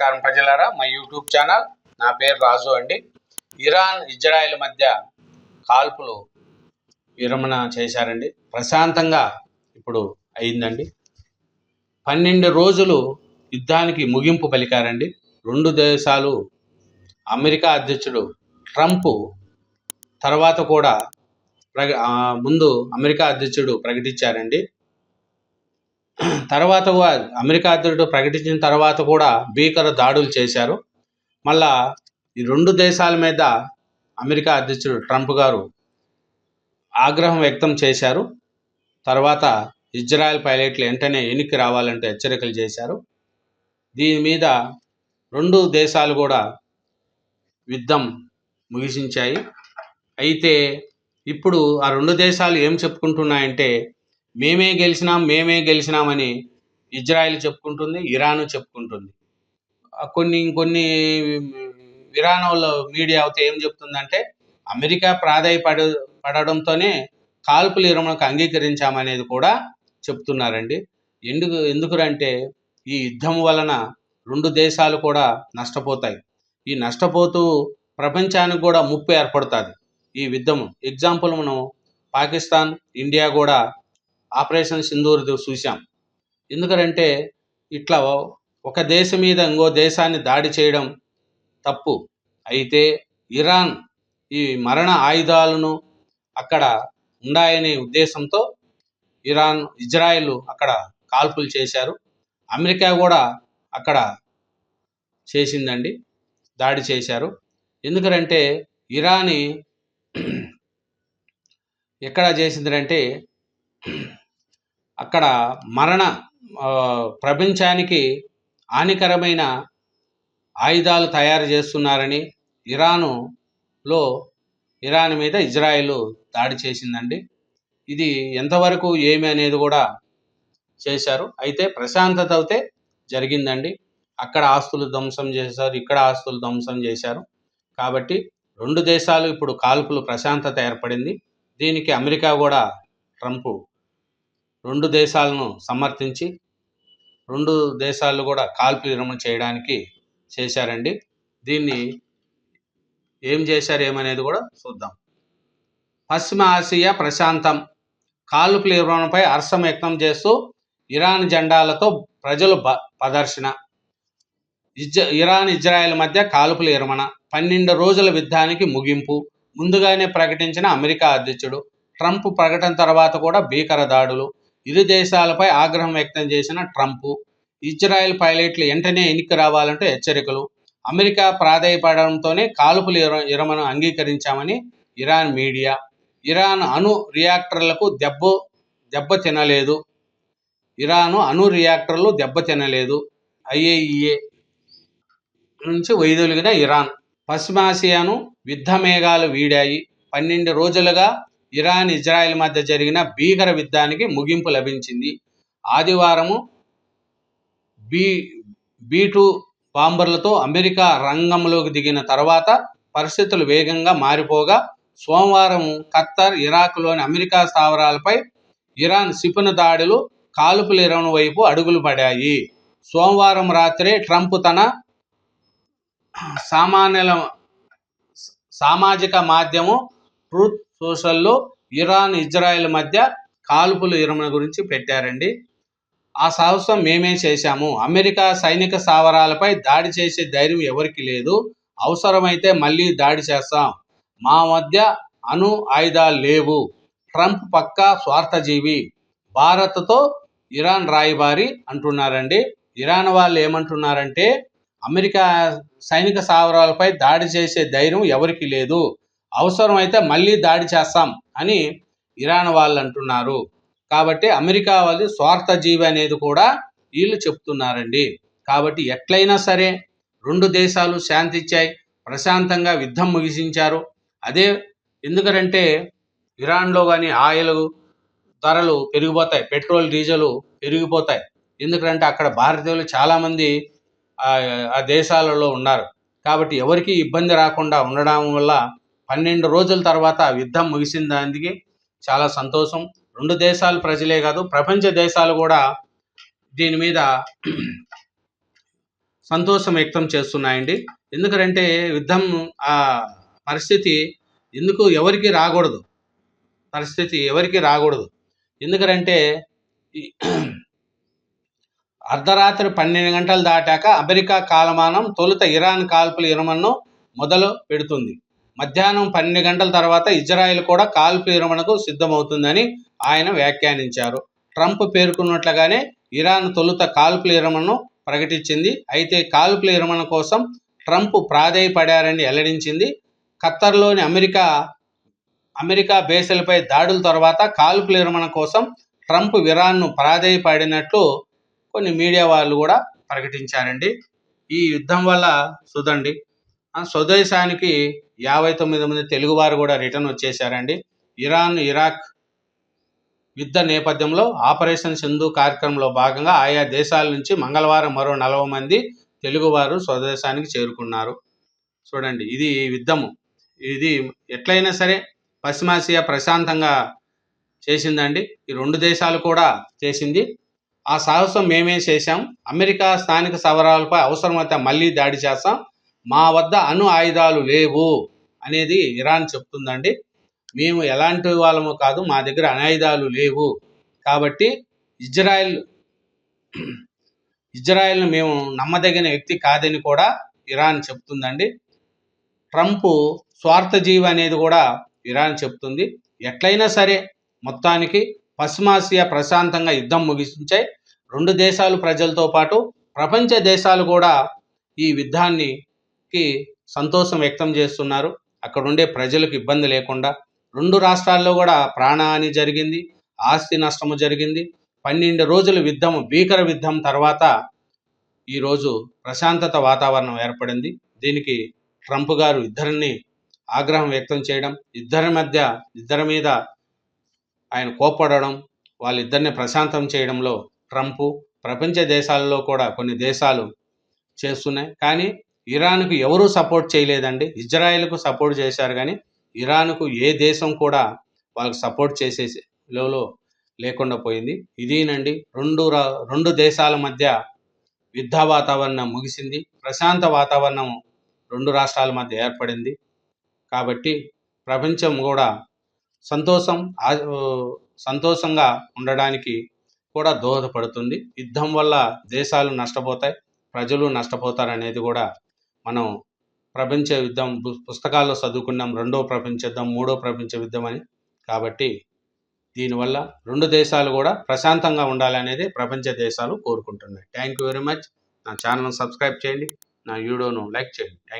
నమస్కారం ప్రజలారా. మా యూట్యూబ్ ఛానల్ నా పేరు రాజు అండి. ఇరాన్ ఇజ్రాయెల్ మధ్య కాల్పులు విరమణ చేశారండి. ప్రశాంతంగా ఇప్పుడు అయిందండి. పన్నెండు రోజులు యుద్ధానికి ముగింపు పలికారండి. రెండు దేశాలు అమెరికా అధ్యక్షుడు ట్రంప్ తర్వాత కూడా ప్రగ ముందు అమెరికా అధ్యక్షుడు ప్రకటించారండి. తర్వాత అమెరికా అధ్యక్షుడు ప్రకటించిన తర్వాత కూడా భీకర దాడులు చేశారు. మళ్ళా ఈ రెండు దేశాల మీద అమెరికా అధ్యక్షుడు ట్రంప్ గారు ఆగ్రహం వ్యక్తం చేశారు. తర్వాత ఇజ్రాయెల్ పైలట్లు వెంటనే ఎనికి రావాలంటే హెచ్చరికలు చేశారు. దీని మీద రెండు దేశాలు కూడా యుద్ధం ముగిసించాయి. అయితే ఇప్పుడు ఆ రెండు దేశాలు ఏం చెప్పుకుంటున్నాయంటే మేమే గెలిచినాం మేమే గెలిచినామని ఇజ్రాయెల్ చెప్పుకుంటుంది ఇరాన్ చెప్పుకుంటుంది. కొన్ని ఇంకొన్ని ఇరాన్ వాళ్ళ మీడియా అయితే ఏం చెప్తుందంటే అమెరికా ప్రాధాయపడ పడడంతోనే కాల్పులు విరమణకు అంగీకరించామనేది కూడా చెప్తున్నారండి. ఎందుకు ఎందుకురంటే ఈ యుద్ధం వలన రెండు దేశాలు కూడా నష్టపోతాయి. ఈ నష్టపోతూ ప్రపంచానికి కూడా ముప్పు ఏర్పడుతుంది. ఈ యుద్ధం ఎగ్జాంపుల్ మనం పాకిస్తాన్ ఇండియా కూడా ఆపరేషన్ సింధూర్ చూసాం ఎందుకంటే ఇట్లా ఒక దేశం మీద ఇంకో దేశాన్ని దాడి చేయడం తప్పు. అయితే ఇరాన్ ఈ మరణ ఆయుధాలను అక్కడ ఉన్నాయనే ఉద్దేశంతో ఇరాన్ ఇజ్రాయెల్ అక్కడ కాల్పులు చేశారు. అమెరికా కూడా అక్కడ చేసిందండి. దాడి చేశారు. ఎందుకంటే ఇరాని ఎక్కడ చేసిందంటే అక్కడ మరణ ప్రపంచానికి హానికరమైన ఆయుధాలు తయారు చేస్తున్నారని ఇరానులో ఇరాన్ మీద ఇజ్రాయెల్ దాడి చేసిందండి. ఇది ఎంతవరకు ఏమి అనేది కూడా చేశారు. అయితే ప్రశాంతత అయితే జరిగిందండి. అక్కడ ఆస్తులు ధ్వంసం చేశారు ఇక్కడ ఆస్తులు ధ్వంసం చేశారు. కాబట్టి రెండు దేశాలు ఇప్పుడు కాల్పులు ప్రశాంతత ఏర్పడింది. దీనికి అమెరికా కూడా ట్రంప్ రెండు దేశాలను సమర్థించి రెండు దేశాలు కూడా కాల్పు విరమణ చేయడానికి చేశారండి. దీన్ని ఏం చేశారు ఏమనేది కూడా చూద్దాం. పశ్చిమ ఆసియా ప్రశాంతం. కాల్పుల విరమణపై హర్షం వ్యక్తం చేస్తూ ఇరాన్ జెండాలతో ప్రజలు బ ప్రదర్శన. ఇజ్ ఇరాన్ ఇజ్రాయెల్ మధ్య కాల్పుల విరమణ. పన్నెండు రోజుల యుద్ధానికి ముగింపు. ముందుగానే ప్రకటించిన అమెరికా అధ్యక్షుడు ట్రంప్ ప్రకటన తర్వాత కూడా భీకర దాడులు. ఇరు దేశాలపై ఆగ్రహం వ్యక్తం చేసిన ట్రంప్ ఇజ్రాయెల్ పైలట్లు వెంటనే ఎన్నిక రావాలంటూ హెచ్చరికలు. అమెరికా ప్రాధాయపడంతోనే కాల్పులు ఇరమను అంగీకరించామని ఇరాన్ మీడియా. ఇరాన్ అణు రియాక్టర్లకు దెబ్బ దెబ్బ తినలేదు. ఇరాను అణు రియాక్టర్లు దెబ్బ తినలేదు. ఐఏఈఏ నుంచి వైదొలిగిన ఇరాన్. పశ్చిమాసియాను యుద్ధ మేఘాలు వీడాయి. పన్నెండు రోజులుగా ఇరాన్ ఇజ్రాయెల్ మధ్య జరిగిన భీకర యుద్ధానికి ముగింపు లభించింది. ఆదివారము బీ బీ టూ బాంబర్లతో అమెరికా రంగంలోకి దిగిన తర్వాత పరిస్థితులు వేగంగా మారిపోగా సోమవారం ఖత్తర్ ఇరాక్లోని అమెరికా స్థావరాలపై ఇరాన్ క్షిపణి దాడులు కాల్పుల ఇరాన్ వైపు అడుగులు పడాయి. సోమవారం రాత్రే ట్రంప్ తన సామాన్యుల సామాజిక మాధ్యమం ట్రూత్ సోషల్లో ఇరాన్ ఇజ్రాయెల్ మధ్య కాల్పులు విరమణ గురించి పెట్టారండి. ఆ సాహసం మేమే చేశాము. అమెరికా సైనిక స్థావరాలపై దాడి చేసే ధైర్యం ఎవరికి లేదు. అవసరమైతే మళ్ళీ దాడి చేస్తాం. మా మధ్య అణు ఆయుధాలు లేవు. ట్రంప్ పక్కా స్వార్థజీవి. భారత్తో ఇరాన్ రాయబారి అంటున్నారండి. ఇరాన్ వాళ్ళు ఏమంటున్నారంటే అమెరికా సైనిక స్థావరాలపై దాడి చేసే ధైర్యం ఎవరికి లేదు. అవసరమైతే మళ్ళీ దాడి చేస్తాం అని ఇరాన్ వాళ్ళు అంటున్నారు. కాబట్టి అమెరికా వాళ్ళు స్వార్థజీవి అనేది కూడా వీళ్ళు చెప్తున్నారండి. కాబట్టి ఎట్లయినా సరే రెండు దేశాలు శాంతిచ్చాయి ప్రశాంతంగా యుద్ధం ముగిసించారు. అదే ఎందుకంటే ఇరాన్లో కానీ ఆయిల్ ధరలు పెరిగిపోతాయి పెట్రోల్ డీజిల్ పెరిగిపోతాయి. ఎందుకంటే అక్కడ భారతీయులు చాలామంది ఆ ఆ దేశాలలో ఉన్నారు. కాబట్టి ఎవరికి ఇబ్బంది రాకుండా ఉండడం వల్ల పన్నెండు రోజుల తర్వాత యుద్ధం ముగిసింది అందుకే చాలా సంతోషం. రెండు దేశాల ప్రజలే కాదు ప్రపంచ దేశాలు కూడా దీని మీద సంతోషం వ్యక్తం చేస్తున్నాయండి. ఎందుకంటే యుద్ధం ఆ పరిస్థితి ఎందుకు ఎవరికి రాకూడదు? పరిస్థితి ఎవరికి రాకూడదు? ఎందుకంటే అర్ధరాత్రి పన్నెండు గంటలు దాటాక అమెరికా కాలమానం తొలుత ఇరాన్ కాల్పుల ఇరమన్ను మొదలు పెడుతుంది. మధ్యాహ్నం పన్నెండు గంటల తర్వాత ఇజ్రాయెల్ కూడా కాల్పుల విరమణకు సిద్ధమవుతుందని ఆయన వ్యాఖ్యానించారు. ట్రంప్ పేర్కొన్నట్లుగానే ఇరాన్ తొలుత కాల్పుల విరమణను ప్రకటించింది. అయితే కాల్పుల విరమణ కోసం ట్రంప్ ప్రాధేయపడారని వెల్లడించింది. ఖత్తర్లోని అమెరికా అమెరికా బేసులపై దాడుల తర్వాత కాల్పుల విరమణ కోసం ట్రంప్ ఇరాన్ను ప్రాధేయపడినట్లు కొన్ని మీడియా వాళ్ళు కూడా ప్రకటించారండి. ఈ యుద్ధం వల్ల సుదండి స్వదేశానికి యాభై తొమ్మిది మంది తెలుగువారు కూడా రిటర్న్ వచ్చేసారండి. ఇరాన్ ఇరాక్ యుద్ధ నేపథ్యంలో ఆపరేషన్ సింధు కార్యక్రమంలో భాగంగా ఆయా దేశాల నుంచి మంగళవారం మరో నలభై మంది తెలుగువారు స్వదేశానికి చేరుకున్నారు. చూడండి ఇది యుద్ధము. ఇది ఎట్లయినా సరే పశ్చిమాసియా ప్రశాంతంగా చేసిందండి. ఈ రెండు దేశాలు కూడా చేసింది. ఆ సాహసం మేమే చేశాం. అమెరికా స్థానిక సవరాలపై అవసరమైతే మళ్ళీ దాడి చేస్తాం. మా వద్ద అణు ఆయుధాలు లేవు అనేది ఇరాన్ చెప్తుందండి. మేము ఎలాంటి వాళ్ళము కాదు మా దగ్గర అణాయుధాలు లేవు. కాబట్టి ఇజ్రాయెల్ ఇజ్రాయెల్ను మేము నమ్మదగిన వ్యక్తి కాదని కూడా ఇరాన్ చెప్తుందండి. ట్రంప్ స్వార్థజీవి అనేది కూడా ఇరాన్ చెప్తుంది. ఎట్లయినా సరే మొత్తానికి పశ్చిమాసియా ప్రశాంతంగా యుద్ధం ముగించాయి రెండు దేశాలు ప్రజలతో పాటు ప్రపంచ దేశాలు కూడా ఈ యుద్ధాన్ని కి సంతోషం వ్యక్తం చేస్తున్నారు. అక్కడ ఉండే ప్రజలకు ఇబ్బంది లేకుండా రెండు రాష్ట్రాల్లో కూడా ప్రాణహాని జరిగింది ఆస్తి నష్టము జరిగింది. పన్నెండు రోజులు యుద్ధం భీకర యుద్ధం తర్వాత ఈరోజు ప్రశాంతత వాతావరణం ఏర్పడింది. దీనికి ట్రంప్ గారు ఇద్దరిని ఆగ్రహం వ్యక్తం చేయడం ఇద్దరి మధ్య ఇద్దరి మీద ఆయన కోప్పడడం వాళ్ళిద్దరిని ప్రశాంతం చేయడంలో ట్రంప్ ప్రపంచ దేశాలలో కూడా కొన్ని దేశాలు చేస్తున్నాయి. కానీ ఇరాన్కు ఎవరూ సపోర్ట్ చేయలేదండి. ఇజ్రాయెల్కు సపోర్ట్ చేశారు కానీ ఇరాన్కు ఏ దేశం కూడా వాళ్ళకి సపోర్ట్ చేసే లో లేకుండా పోయింది. ఇదేనండి రెండు రా రెండు దేశాల మధ్య యుద్ధ వాతావరణం ముగిసింది. ప్రశాంత వాతావరణం రెండు రాష్ట్రాల మధ్య ఏర్పడింది. కాబట్టి ప్రపంచం కూడా సంతోషం సంతోషంగా ఉండడానికి కూడా దోహదపడుతుంది. యుద్ధం వల్ల దేశాలు నష్టపోతాయి ప్రజలు నష్టపోతారు అనేది కూడా మనం ప్రపంచ యుద్ధం పు- పుస్తకాల్లో చదువుకున్నాం రెండో ప్రపంచ యుద్ధం మూడో ప్రపంచ యుద్ధం అని. కాబట్టి దీనివల్ల రెండు దేశాలు కూడా ప్రశాంతంగా ఉండాలనేది ప్రపంచ దేశాలు కోరుకుంటున్నాయి. థ్యాంక్ యూ వెరీ మచ్ నా ఛానల్ సబ్స్క్రైబ్ చేయండి. నా వీడియోను లైక్ చేయండి. థ్యాంక్